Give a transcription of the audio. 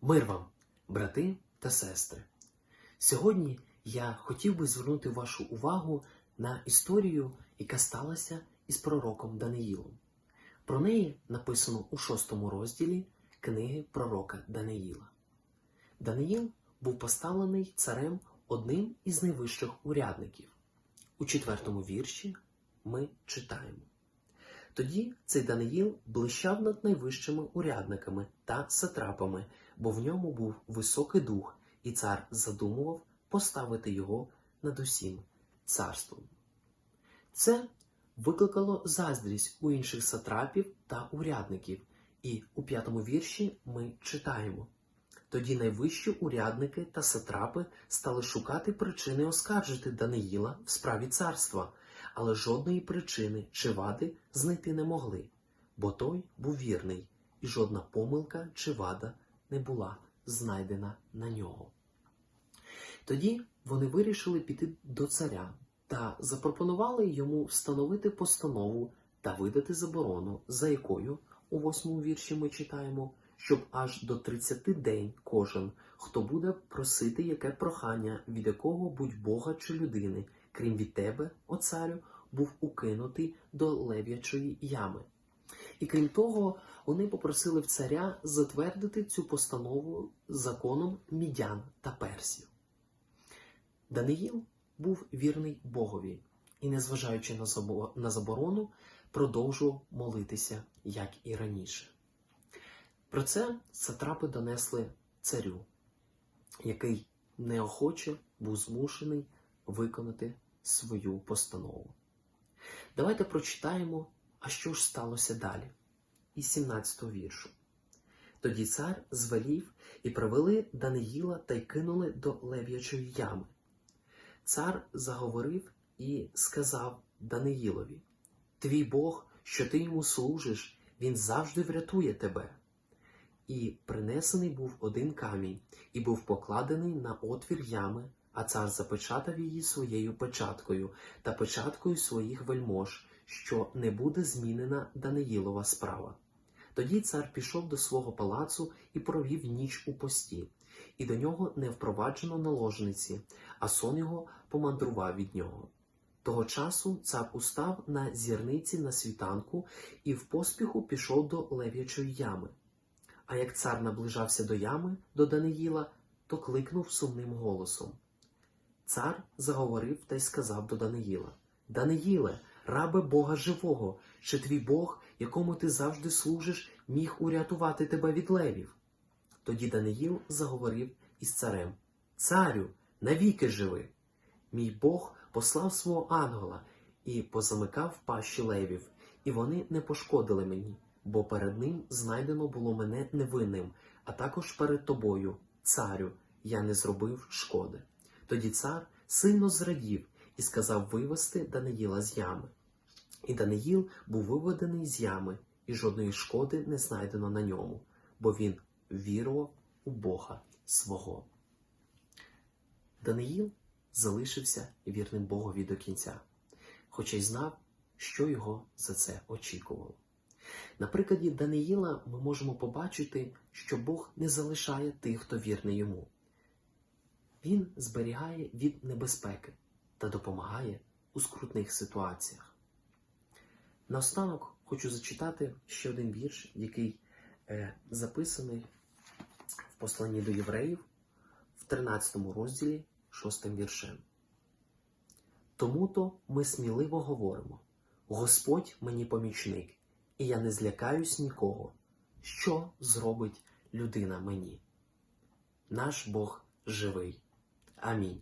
Мир вам, брати та сестри! Сьогодні я хотів би звернути вашу увагу на історію, яка сталася із пророком Даниїлом. Про неї написано у шостому розділі книги пророка Даниїла. Даниїл був поставлений царем одним із найвищих урядників. У четвертому вірші ми читаємо. Тоді цей Даниїл блищав над найвищими урядниками та сатрапами, бо в ньому був високий дух, і цар задумував поставити його над усім царством. Це викликало заздрість у інших сатрапів та урядників, і у п'ятому вірші ми читаємо. Тоді найвищі урядники та сатрапи стали шукати причини оскаржити Даниїла в справі царства, але жодної причини чи вади знайти не могли, бо той був вірний, і жодна помилка чи вада не була знайдена на нього. Тоді вони вирішили піти до царя та запропонували йому встановити постанову та видати заборону, за якою у восьмому вірші ми читаємо, щоб аж до 30 день кожен, хто буде просити яке прохання від якого будь Бога чи людини, крім від тебе, о царю, був укинутий до лев'ячої ями. І крім того, вони попросили в царя затвердити цю постанову законом мідян та персів. Даниїл був вірний Богові і, незважаючи на заборону, продовжував молитися, як і раніше. Про це сатрапи донесли царю, який неохоче був змушений виконати свою постанову. Давайте прочитаємо, а що ж сталося далі, із 17 віршу. Тоді цар звелів і привели Даниїла та й кинули до лев'ячої ями. Цар заговорив і сказав Даниїлові: Твій Бог, що ти йому служиш, він завжди врятує тебе. І принесений був один камінь, і був покладений на отвір ями, а цар запечатав її своєю печаткою та печаткою своїх вельмож, що не буде змінена Даниїлова справа. Тоді цар пішов до свого палацу і провів ніч у пості, і до нього не впроваджено наложниці, а сон його помандрував від нього. Того часу цар устав на зірниці на світанку і в поспіху пішов до лев'ячої ями. А як цар наближався до ями, до Даниїла, то кликнув сумним голосом. Цар заговорив та й сказав до Даниїла: Даниїле, рабе Бога живого, чи твій Бог, якому ти завжди служиш, міг урятувати тебе від левів? Тоді Даниїл заговорив із царем: Царю, навіки живи. Мій Бог послав свого ангела і позамикав пащі левів, і вони не пошкодили мені, бо перед ним знайдено було мене невинним, а також перед тобою, царю, я не зробив шкоди. Тоді цар сильно зрадів і сказав вивести Даниїла з ями. І Даниїл був виведений з ями, і жодної шкоди не знайдено на ньому, бо він вірував у Бога свого. Даниїл залишився вірним Богові до кінця, хоча й знав, що його за це очікувало. На прикладі Даниїла ми можемо побачити, що Бог не залишає тих, хто вірний йому. Він зберігає від небезпеки та допомагає у скрутних ситуаціях. Наостанок хочу зачитати ще один вірш, який е, записаний в посланні до євреїв в 13 розділі 6 віршем. Тому то ми сміливо говоримо: Господь мені помічник, і я не злякаюсь нікого. Що зробить людина мені? Наш Бог живий. Amin.